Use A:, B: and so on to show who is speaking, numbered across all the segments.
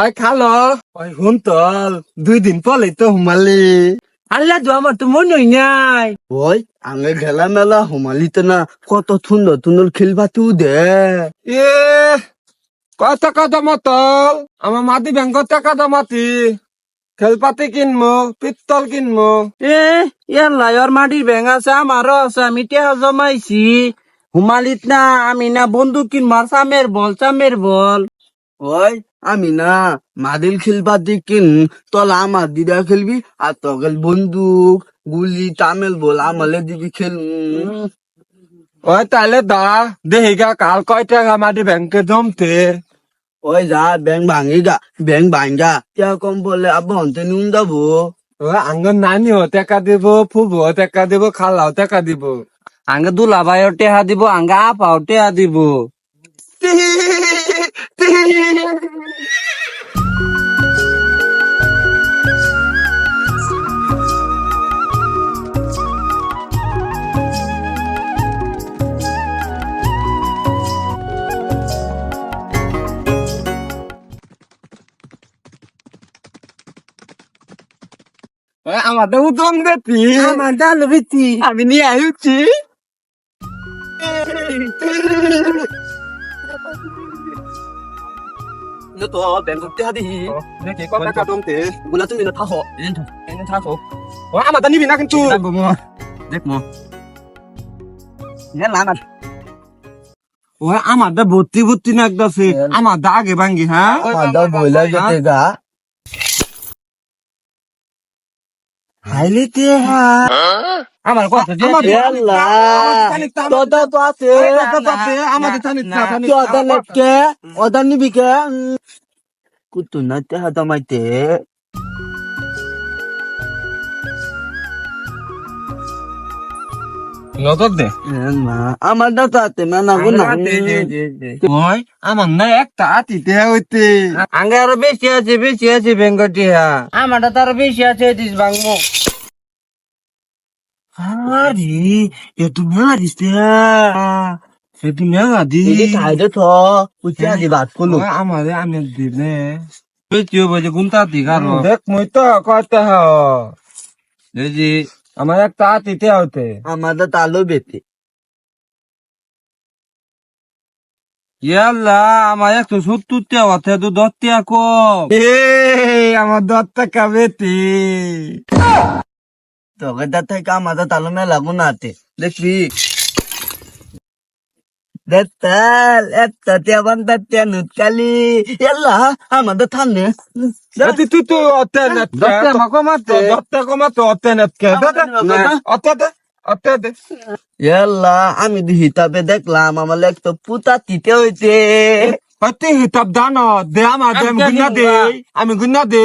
A: ওই খালো। ওই হুন তল। দুই দিন পরে তো হুমালি। আল্লাহ তো আমার তো মনে হয় নাই।
B: ওই আগে গেলা মেলা হোমালিতে না কত সুন্দর সুন্দর খেলবা তুই দে।
A: এ কত কত মতল। আমার মাটি ব্যাংক টাকা মাটি খেলপাতি কিনবো পিস্তল কিনবো
B: এ ইয়ার লাইর মাটির ব্যাং আছে আমারও আছে আমি টেহা জমাইছি। হুমালিত না আমি না বন্দুক কিনবার চামের বল চামের বল। ওই আমি না মাদিল খেলবা কিন তল আমার দিদা খেলবি আর তগল বন্দুক গুলি তামেল বল আমালে দিবি খেল
A: ওই তাহলে দা দেহিগা কাল কয় টাকা মাটি ব্যাংকে জমতে।
B: ওই যা ব্যাং ভাঙি গা ব্যাং ভাঙ্গা টিয়া কম বলে আব্বা হন্তে নুন যাব
A: আঙ্গন নানিও টাকা দিব ফুবো টাকা দিব খালাও টাকা দিব।
B: আঙ্গে দুলা ভাইও টেহা দিব আঙ্গা আপাও টেহা দিব।
A: ওই আমাদের উদম গেছি
B: আমার ডাল বিতি
A: আমি নিয়ে আইছি
B: তো ব্যাংক টেহা দি
A: দেখি কত টাকা জমতে
B: গুলা তুমি না থাকো এন এন থাকো
A: ও আমাদের নিবি না কিন্তু
B: দেখ মো না না
A: ও আমাদের ভর্তি ভর্তি না একদাছে আমাদের আগে ভাঙ্গি হ্যাঁ
B: মাদা বইলা যেতে গা
A: আমার কথা
B: তোদা তো আছে।
A: আমাদের থানি
B: তো আদা লেটকে ওদা নিবি কে? কুতু না টেহা দামাইতে।
A: নজর
B: আমার আতে না
A: ওই আমার একটা আতিতে হইতে।
B: আঙ্গে আরও বেশি আছে বেশি আছে বেঙ্গটি আমারটা তার বেশি আছে দিস বাংমো
A: আরে এ তুমি দে এ তুমি আদি
B: এই সাইডে তো উঠে আদি বাদ করল
A: আমাদের আমি দিলে পেটিও বাজে গুনতা দিগারো দেখ মই তো কয়টা হ এই যে আমার একটা আতিতে হতে
B: আমাদের তালো বেতে
A: ইয়াল্লা আমার একশো সত্তর টাকা হতে তো দশ টাকা কম এ আমার দশ টাকা বেতে
B: তোকে দা থেকে আমাদের তালো মেলা গুনাতে দেখবি একটা এল্লা আমাদের
A: তুই অতে নেট
B: দশটা মাকো মারতে।
A: দশটা কমাতে অতে নেট কে অতে দে অতে দে
B: এল্লা আমি দি হিতাবে দেখলাম আমার লেখ তো পুতা তিতে হইতে
A: হতে হিতাব দানো দে আমার দে আমি গুন্না দে আমি গুন্না দে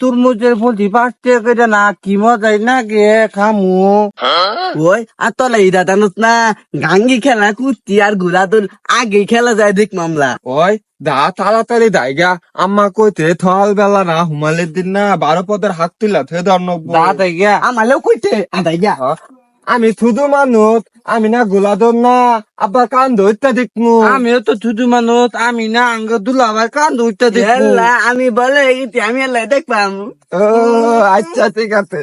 A: তুরমুজের ফুলটি পাঁচটে করে না কি মজাই না গে খামু।
B: ওই আর তলে ইরা জানুস না গাঙ্গি খেলা কুস্তি আর তোর আগে খেলা যায় দেখ মামলা।
A: ওই দা তাড়াতাড়ি দাইগা আম্মা কইতে থল বেলা না হুমালের দিন না বারো পদের হাত তুলা থে ধর্ম দা দাইগা
B: আমালেও কইতে আদাই গা
A: আমি থুধু মানুষ আমি না গোলাদর না আবার কান ধরতে দেখমু।
B: আমিও তো থুধু মানুষ আমি না আঙ্গ দুলাবার কান ধরতে
A: দেখব।
B: আমি বলে আমি এলাই দেখবাম।
A: ও আচ্ছা ঠিক আছে।